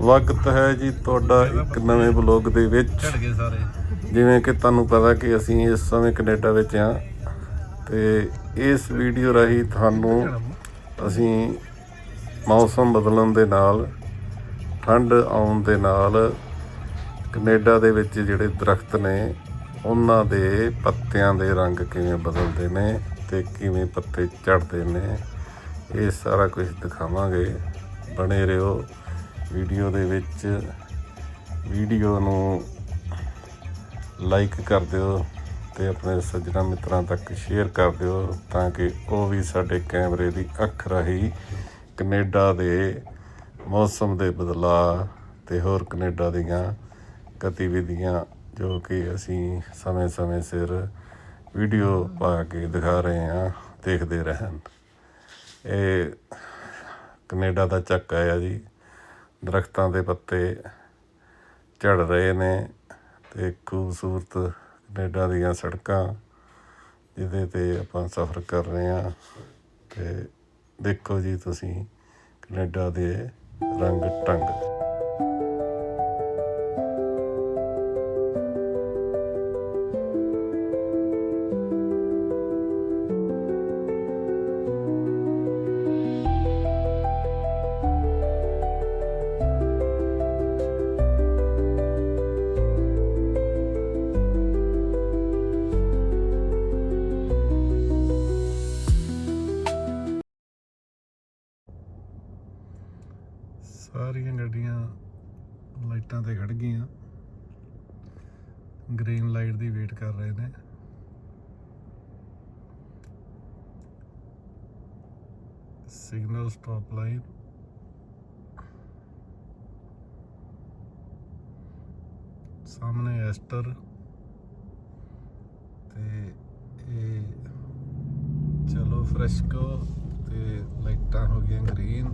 ਸਵਾਗਤ ਹੈ ਜੀ ਤੁਹਾਡਾ ਇੱਕ ਨਵੇਂ ਬਲੌਗ ਦੇ ਵਿੱਚ। ਝੜ ਗਏ ਸਾਰੇ। ਜਿਵੇਂ ਕਿ ਤੁਹਾਨੂੰ ਪਤਾ ਕਿ ਅਸੀਂ ਇਸ ਸਮੇਂ ਕੈਨੇਡਾ ਵਿੱਚ ਹਾਂ ਤੇ ਇਸ ਵੀਡੀਓ ਰਾਹੀਂ ਤੁਹਾਨੂੰ ਅਸੀਂ ਮੌਸਮ ਬਦਲਣ ਦੇ ਨਾਲ ਠੰਡ ਆਉਣ ਦੇ ਨਾਲ ਕੈਨੇਡਾ ਦੇ ਵਿੱਚ ਜਿਹੜੇ ਦਰਖਤ ਨੇ ਉਹਨਾਂ ਦੇ ਪੱਤਿਆਂ ਦੇ ਰੰਗ ਕਿਵੇਂ ਬਦਲਦੇ ਨੇ ਤੇ ਕਿਵੇਂ ਪੱਤੇ ਝੜਦੇ ਨੇ ਇਹ ਸਾਰਾ ਕੁਝ ਦਿਖਾਵਾਂਗੇ। ਬਣੇ ਰਹੋ। ਵੀਡੀਓ ਦੇ ਵਿੱਚ ਵੀਡੀਓ ਨੂੰ ਲਾਈਕ ਕਰ ਦਿਓ ਤੇ ਆਪਣੇ ਸੱਜਣਾ ਮਿੱਤਰਾਂ ਤੱਕ ਸ਼ੇਅਰ ਕਰ ਦਿਓ ਤਾਂ ਕਿ ਉਹ ਵੀ ਸਾਡੇ ਕੈਮਰੇ ਦੀ ਅੱਖ ਰਾਹੀਂ ਕੈਨੇਡਾ ਦੇ ਮੌਸਮ ਦੇ ਬਦਲਾਅ ਤੇ ਹੋਰ ਕੈਨੇਡਾ ਦੀਆਂ ਗਤੀਵਿਧੀਆਂ ਜੋ ਕਿ ਅਸੀਂ ਸਮੇਂ-ਸਮੇਂ ਸਿਰ ਵੀਡੀਓ ਪਾ ਕੇ ਦਿਖਾ ਰਹੇ ਹਾਂ, ਦੇਖਦੇ ਰਹਿਣ। ਇਹ ਕੈਨੇਡਾ ਦਾ ਚੱਕ ਆ ਜੀ। ਦਰਖਤਾਂ ਦੇ ਪੱਤੇ ਝੜ ਰਹੇ ਨੇ ਅਤੇ ਖੂਬਸੂਰਤ ਕਨੇਡਾ ਦੀਆਂ ਸੜਕਾਂ ਜਿਹਦੇ ਤੇ ਆਪਾਂ ਸਫ਼ਰ ਕਰ ਰਹੇ ਹਾਂ। ਅਤੇ ਦੇਖੋ ਜੀ ਤੁਸੀਂ ਕਨੇਡਾ ਦੇ ਰੰਗ ਢੰਗ ਸਾਰੀਆਂ ਗੱਡੀਆਂ ਲਾਈਟਾਂ ਤੇ ਖੜ ਗਈਆਂ। ਗ੍ਰੀਨ ਲਾਈਟ ਦੀ ਵੇਟ ਕਰ ਰਹੇ ਨੇ। ਸਿਗਨਲ ਸਟਾਪ ਲਾਈਨ ਸਾਹਮਣੇ ਐਸਟਰ ਤੇ ਇਹ ਚਲੋ ਫਰੈਸ਼ਕੋ ਤੇ ਲਾਈਟਾਂ ਹੋ ਗਈਆਂ ਗ੍ਰੀਨ।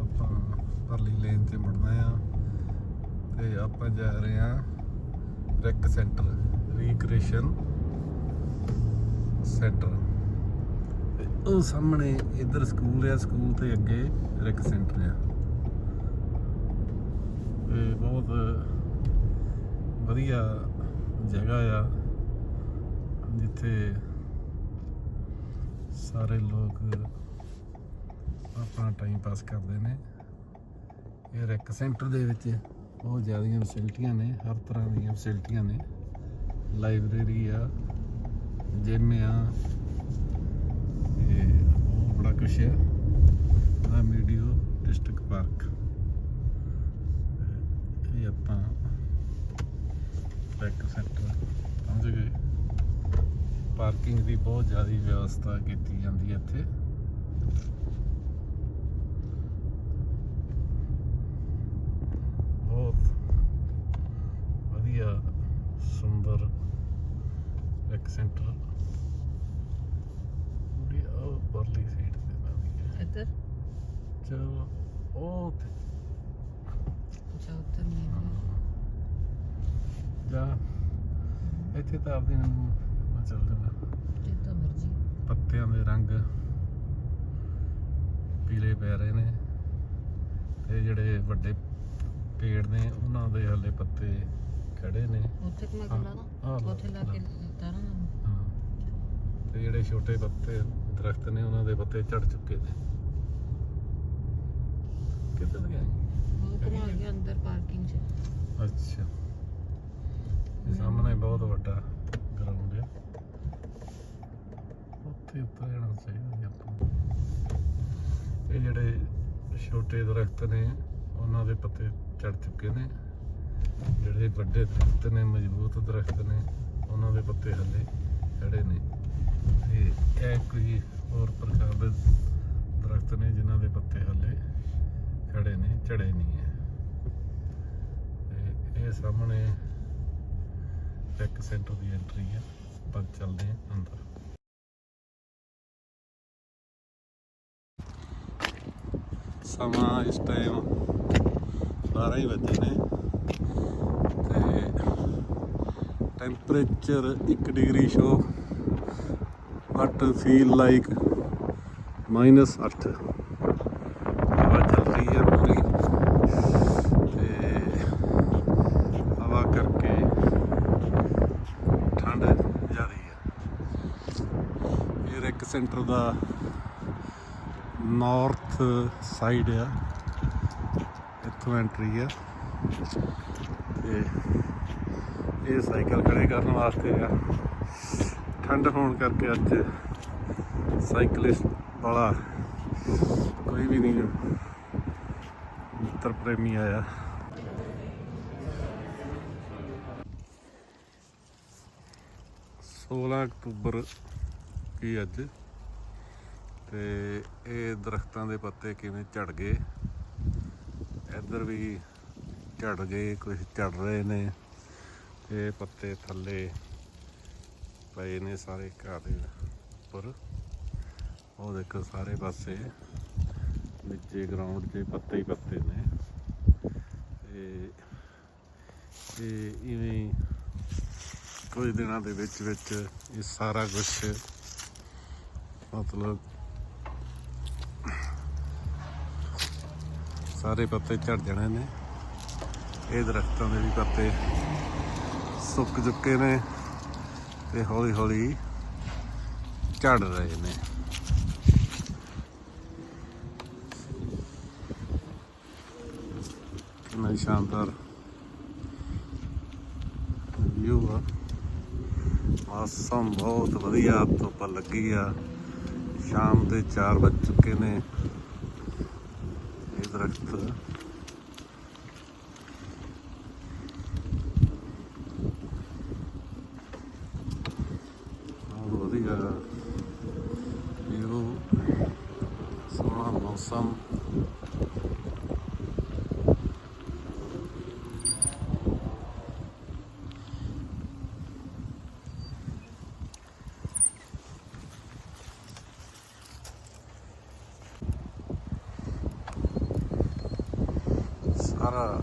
ਆਪਾਂ ਪਰਲੀ ਲੇਨ ਤੇ ਮੁੜਨਾ ਆ। ਤੇ ਆਪਾਂ ਜਾ ਰਹੇ ਆ ਰੈਕ ਸੈਂਟਰ ਰੀਕ੍ਰੀਏਸ਼ਨ ਸੈਂਟਰ ਉਹ ਸਾਹਮਣੇ ਇਧਰ ਸਕੂਲ ਆ ਸਕੂਲ ਤੇ ਅੱਗੇ ਰੈਕ ਸੈਂਟਰ ਆ। ਇਹ ਬਹੁਤ ਵਧੀਆ ਜਗ੍ਹਾ ਆ, ਜਿੱਥੇ ਸਾਰੇ ਲੋਕ ਆਪਣਾ ਟਾਈਮ ਪਾਸ ਕਰਦੇ ਨੇ। ਇਹ ਰੈਕ ਸੈਂਟਰ ਦੇ ਵਿੱਚ ਬਹੁਤ ਜ਼ਿਆਦੀਆਂ ਫੈਸਿਲਿਟੀਆਂ ਨੇ, ਹਰ ਤਰ੍ਹਾਂ ਦੀਆਂ ਫੈਸਿਲਿਟੀਆਂ ਨੇ। ਲਾਇਬ੍ਰੇਰੀ ਆ, ਜਿਮ ਆ, ਤੇ ਉਹ ਬੜਾ ਕੁਛ ਆ। ਆ ਮੀਡੀਓ ਡਿਸਟ੍ਰਿਕਟ ਪਾਰਕ। ਇਹ ਆਪਾਂ ਰੈਕ ਸੈਂਟਰ ਪਹੁੰਚ ਗਏ। ਪਾਰਕਿੰਗ ਦੀ ਬਹੁਤ ਜ਼ਿਆਦਾ ਵਿਵਸਥਾ ਕੀਤੀ ਜਾਂਦੀ ਹੈ ਇੱਥੇ ਬਹੁਤ ਵਧੀਆ ਸੁੰਦਰ ਇੱਕ ਸੈਂਟਰ ਪੂਰੀ ਉਹ ਪਰਲੀ ਸਾਈਡ ਤੇ ਹੈ। ਇੱਧਰ? ਚਲੋ ਉਹ ਤੇ ਅੱਛਾ ਉੱਧਰ ਨਹੀਂ ਜਾ ਇੱਥੇ ਤਾਂ ਆਪਦੇ ਨੂੰ ਮੈਂ ਚੱਲ ਜਾਣਾ। ਜਿੱਦਾਂ ਮਰਜ਼ੀ। ਪੱਤਿਆਂ ਦੇ ਰੰਗ ਪੀਲੇ ਪੈ ਰਹੇ ਨੇ। ਤੇ ਜਿਹੜੇ ਵੱਡੇ ਪੇੜ ਨੇ ਉਹਨਾਂ ਦੇ ਹਲੇ ਪੱਤੇ ਖੜੇ ਨੇ। ਉੱਥੇ ਕਿ ਮੈਂ ਗੱਲਾਂ ਨਾ। ਉੱਥੇ ਲਾ ਕੇ ਤਾਰਾਂ ਨਾ। ਤੇ ਜਿਹੜੇ ਛੋਟੇ ਪੱਤੇ ਦਰਖਤ ਨੇ ਉਹਨਾਂ ਦੇ ਪੱਤੇ ਝੜ ਚੁੱਕੇ ਨੇ। ਕਿੱਧਰ ਗਿਆ ਉਹ ਘੁਮਾ ਕੇ ਅੰਦਰ ਪਾਰਕਿੰਗ 'ਚ। ਅੱਛਾ। ਇਹ ਸਾਹਮਣੇ ਬਹੁਤ ਵੱਡਾ ਗਰਾਊਂਡ ਹੈ। ਉੱਥੇ ਉੱਤਰ ਜਾਣਾ ਚਾਹੀਦਾ ਜੀ ਆਪਾਂ। ਇਹ ਜਿਹੜੇ ਛੋਟੇ ਦਰਖਤ ਨੇ ਉਹਨਾਂ ਦੇ ਪੱਤੇ ਝੜ ਚੁੱਕੇ ਨੇ। ਜਿਹੜੇ ਵੱਡੇ ਦਰਖਤ ਨੇ ਮਜ਼ਬੂਤ ਦਰਖਤ ਨੇ ਉਹਨਾਂ ਦੇ ਪੱਤੇ ਹੱਲੇ ਖੜੇ ਨੇ। ਤੇ ਇਹ ਕੋਈ ਹੋਰ ਪ੍ਰਕਾਰ ਦੇ ਦਰਖਤ ਨੇ ਜਿਨ੍ਹਾਂ ਦੇ ਪੱਤੇ ਹੱਲੇ ਖੜੇ ਨੇ ਝੜੇ ਨਹੀਂ ਹੈ। ਤੇ ਇਹ ਸਾਹਮਣੇ ਟੈਕ ਸੈਂਟਰ ਦੀ ਐਂਟਰੀ ਹੈ। ਪਰ ਚੱਲਦੇ ਹਾਂ ਅੰਦਰ। ਸਮਾਂ ਇਸ ਟਾਈਮ 12 ਹੀ ਵਜੇ ਨੇ ਤੇ temperature 1 degree show but feel like minus 8 ਹਵਾ ਚੱਲ ਰਹੀ ਹੈ ਪੂਰੀ। ਤੇ ਹਵਾ ਕਰਕੇ ਠੰਡ ਜਾ ਰਹੀ ਹੈ। ਇਹ ਰੈਕ ਸੈਂਟਰ ਦਾ ਨਾਰਥ ਸਾਈਡ ਆ। ਇੱਥੋਂ ਐਂਟਰੀ ਆ। ਤੇ ਇਹ ਸਾਈਕਲ ਖੜੇ ਕਰਨ ਵਾਸਤੇ ਆ। ਠੰਡ ਹੋਣ ਕਰਕੇ ਅੱਜ ਸਾਈਕਲਿਸਟ ਵਾਲਾ ਕੋਈ ਵੀ ਨਹੀਂ ਮਿੱਤਰ ਪ੍ਰੇਮੀ ਆਇਆ। ਸੋਲਾਂ ਅਕਤੂਬਰ ਕੀ ਅੱਜ? ਤੇ ਇਹ ਦਰਖਤਾਂ ਦੇ ਪੱਤੇ ਕਿਵੇਂ ਝੜ ਗਏ? ਇੱਧਰ ਵੀ ਝੜ ਗਏ ਕੁਝ ਝੜ ਰਹੇ ਨੇ। ਤੇ ਪੱਤੇ ਥੱਲੇ ਪਏ ਨੇ ਸਾਰੇ ਘਾਹ ਦੇ ਉੱਪਰ ਉਹ ਦੇਖੋ ਸਾਰੇ ਪਾਸੇ ਨੀਚੇ ਗਰਾਊਂਡ 'ਚ ਪੱਤੇ ਹੀ ਪੱਤੇ ਨੇ। ਤੇ ਇਹ ਇਵੇਂ ਕੁਝ ਦਿਨਾਂ ਦੇ ਵਿੱਚ ਵਿੱਚ ਇਹ ਸਾਰਾ ਕੁਝ ਮਤਲਬ ਸਾਰੇ ਪੱਤੇ ਝੜ ਜਾਣੇ ਨੇ। ਇਹ ਦਰਖਤਾਂ ਦੇ ਵੀ ਪੱਤੇ ਸੁੱਕ ਚੁੱਕੇ ਨੇ। ਤੇ ਹੌਲੀ ਹੌਲੀ ਝੜ ਰਹੇ ਨੇ। ਕਿੰਨਾ ਸ਼ਾਨਦਾਰ ਵਿਊ ਆ। ਮੌਸਮ ਬਹੁਤ ਵਧੀਆ ਧੁੱਪ ਲੱਗੀ ਆ। ਸ਼ਾਮ ਦੇ 4 ਵੱਜ ਚੁੱਕੇ ਨੇ। ਇਹ ਦਰਖਤ ਬਹੁਤ ਵਧੀਆ ਵਿਊ ਸੋਹਣਾ ਮੌਸਮ ਸਾਰਾ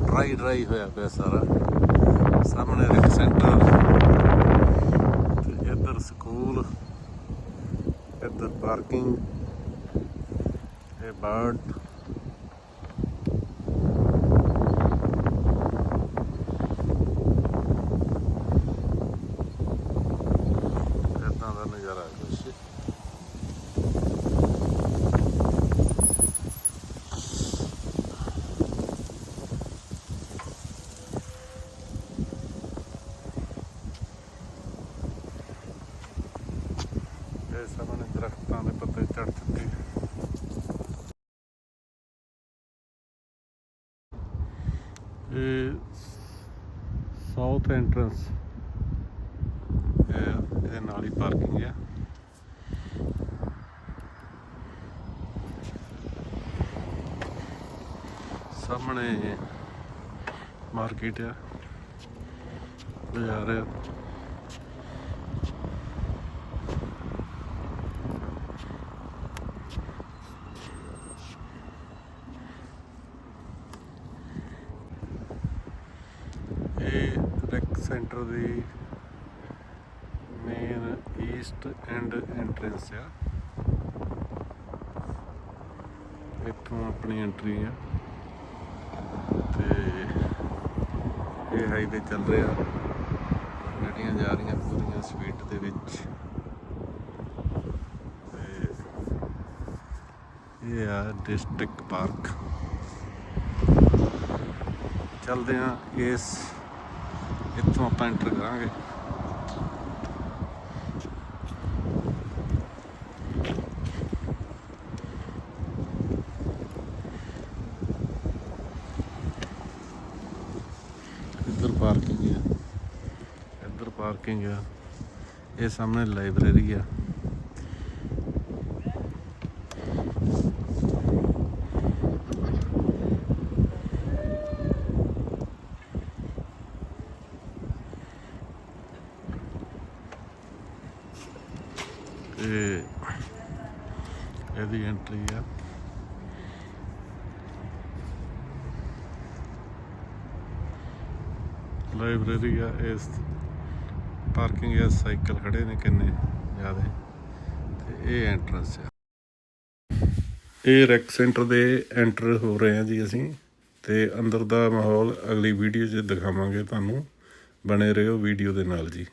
ਡਰਾਈ ਡਰਾਈ ਹੋਇਆ ਪਿਆ ਸਾਰਾ ਸਾਹਮਣੇ ਰਿਕ ਸੈਂਟਰ ਤੇ ਇੱਧਰ ਸਕੂਲ ਇੱਧਰ ਪਾਰਕਿੰਗ ਇਹ ਬਰਡ ਇੱਦਾਂ ਦਾ ਨਜ਼ਾਰਾ ਹੈ ਕੁਛ ਇਹ ਸਾਹਮਣੇ ਦਰਖਤਾਂ ਦੇ ਪੱਤੇ ਝੜ ਚੁੱਕੇ। ਇਹ ਸਾਊਥ ਐਂਟਰੈਂਸ ਇਹਦੇ ਨਾਲ ਹੀ ਪਾਰਕਿੰਗ ਆ। ਸਾਹਮਣੇ ਮਾਰਕੀਟ ਆ। ਬਾਜ਼ਾਰ ਆ। ਇਹ ਰੈਕ ਸੈਂਟਰ ਦੀ ਮੇਨ ਈਸਟ ਐਂਡ ਐਂਟਰੈਂਸ ਆ। ਇੱਥੋਂ ਆਪਣੀ ਐਂਟਰੀ ਆ। ਤੇ ਇਹ ਹਾਈਵੇ ਚੱਲ ਰਿਹਾ। ਗੱਡੀਆਂ ਜਾ ਰਹੀਆਂ ਪੂਰੀਆਂ ਸਪੀਡ ਦੇ ਵਿੱਚ। ਤੇ ਇਹ ਆ ਡਿਸਟ੍ਰਿਕਟ ਪਾਰਕ ਚੱਲਦੇ ਆ ਇਸ ਇੱਥੋਂ ਆਪਾਂ ਐਂਟਰ ਕਰਾਂਗੇ। ਇੱਧਰ ਪਾਰਕਿੰਗ ਆ। ਇੱਧਰ ਪਾਰਕਿੰਗ ਆ। ਇਹ ਸਾਹਮਣੇ ਲਾਇਬ੍ਰੇਰੀ ਆ ਤੇ ਇਹਦੀ ਐਂਟਰੀ ਆ। ਲਾਇਬ੍ਰੇਰੀ ਆ, ਇਸ ਪਾਰਕਿੰਗ ਆ, ਸਾਈਕਲ ਖੜੇ ਨੇ ਕਿੰਨੇ ਜ਼ਿਆਦੇ। ਤੇ ਇਹ ਐਂਟਰੈਂਸ ਆ। ਇਹ ਰੈਕ ਸੈਂਟਰ ਦੇ ਐਂਟਰ ਹੋ ਰਹੇ ਆ ਜੀ ਅਸੀਂ। ਤੇ ਅੰਦਰ ਦਾ ਮਾਹੌਲ ਅਗਲੀ ਵੀਡੀਓ 'ਚ ਦਿਖਾਵਾਂਗੇ ਤੁਹਾਨੂੰ। ਬਣੇ ਰਹੋ ਵੀਡੀਓ ਦੇ ਨਾਲ ਜੀ।